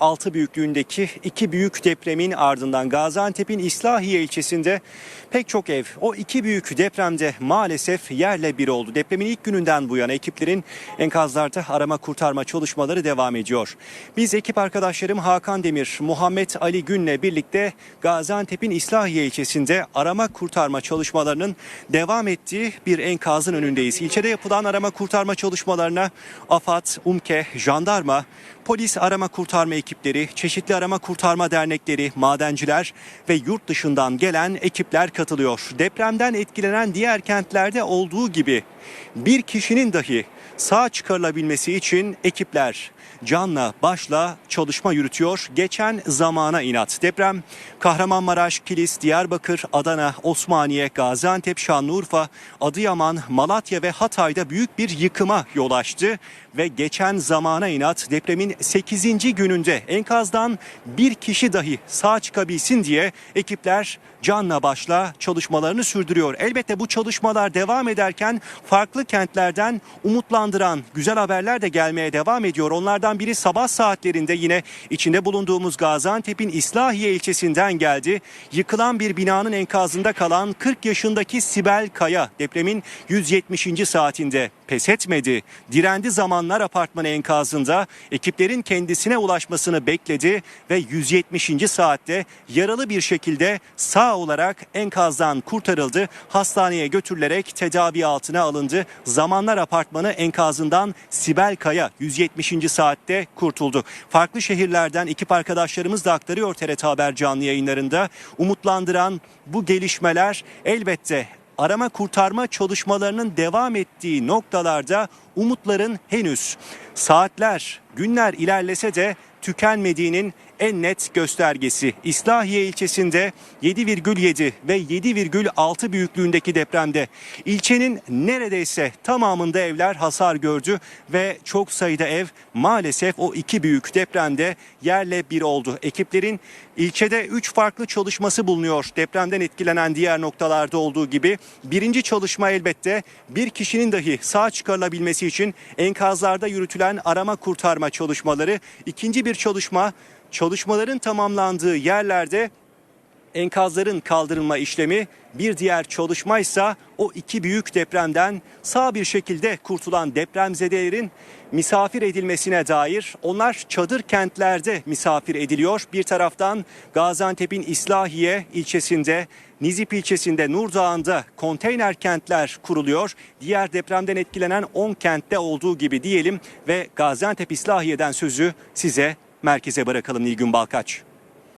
6 büyüklüğündeki iki büyük depremin ardından Gaziantep'in İslahiye ilçesinde pek çok ev o iki büyük depremde maalesef yerle bir oldu. Depremin ilk gününden bu yana ekiplerin enkazlarda arama kurtarma çalışmaları devam ediyor. Biz ekip arkadaşlarım Hakan Demir, Muhammed Ali Gün'le birlikte Gaziantep'in İslahiye ilçesinde arama kurtarma çalışmalarının devam ettiği bir enkazın önündeyiz. İlçede yapılan arama kurtarma çalışmalarına AFAD, UMKE, jandarma, polis arama kurtarma ekipleri, çeşitli arama kurtarma dernekleri, madenciler ve yurt dışından gelen ekipler katılıyor. Depremden etkilenen diğer kentlerde olduğu gibi bir kişinin dahi sağ çıkarılabilmesi için ekipler canla başla çalışma yürütüyor. Geçen zamana inat. Deprem Kahramanmaraş, Kilis, Diyarbakır, Adana, Osmaniye, Gaziantep, Şanlıurfa, Adıyaman, Malatya ve Hatay'da büyük bir yıkıma yol açtı ve geçen zamana inat depremin 8. gününde enkazdan bir kişi dahi sağ çıkabilsin diye ekipler canla başla çalışmalarını sürdürüyor. Elbette bu çalışmalar devam ederken farklı kentlerden umutlandıran güzel haberler de gelmeye devam ediyor. Onlardan biri sabah saatlerinde yine içinde bulunduğumuz Gaziantep'in İslahiye ilçesinden geldi. Yıkılan bir binanın enkazında kalan 40 yaşındaki Sibel Kaya depremin 170. saatinde pes etmedi. Direndi zamanlar apartmanı enkazında ekiplerin kendisine ulaşmasını bekledi ve 170. saatte yaralı bir şekilde sağ olarak enkazdan kurtarıldı. Hastaneye götürülerek tedavi altına alındı. Zamanlar apartmanı enkazından Sibel Kaya 170. saatte kurtuldu. Farklı şehirlerden ekip arkadaşlarımız da aktarıyor TRT Haber canlı yayınlarında. Umutlandıran bu gelişmeler elbette arama kurtarma çalışmalarının devam ettiği noktalarda umutların henüz saatler, günler ilerlese de tükenmediğinin en net göstergesi. İslahiye ilçesinde 7,7 ve 7,6 büyüklüğündeki depremde ilçenin neredeyse tamamında evler hasar gördü ve çok sayıda ev maalesef o iki büyük depremde yerle bir oldu. Ekiplerin ilçede 3 farklı çalışması bulunuyor. Depremden etkilenen diğer noktalarda olduğu gibi birinci çalışma elbette bir kişinin dahi sağ çıkarılabilmesi için enkazlarda yürütülen arama kurtarma çalışmaları. İkinci bir çalışma. Çalışmaların tamamlandığı yerlerde enkazların kaldırılma işlemi bir diğer çalışmaysa o iki büyük depremden sağ bir şekilde kurtulan depremzedelerin misafir edilmesine dair onlar çadır kentlerde misafir ediliyor. Bir taraftan Gaziantep'in İslahiye ilçesinde Nizip ilçesinde Nurdağ'ında konteyner kentler kuruluyor. Diğer depremden etkilenen 10 kentte olduğu gibi diyelim ve Gaziantep İslahiye'den sözü size merkeze bırakalım Nilgün Balkaç.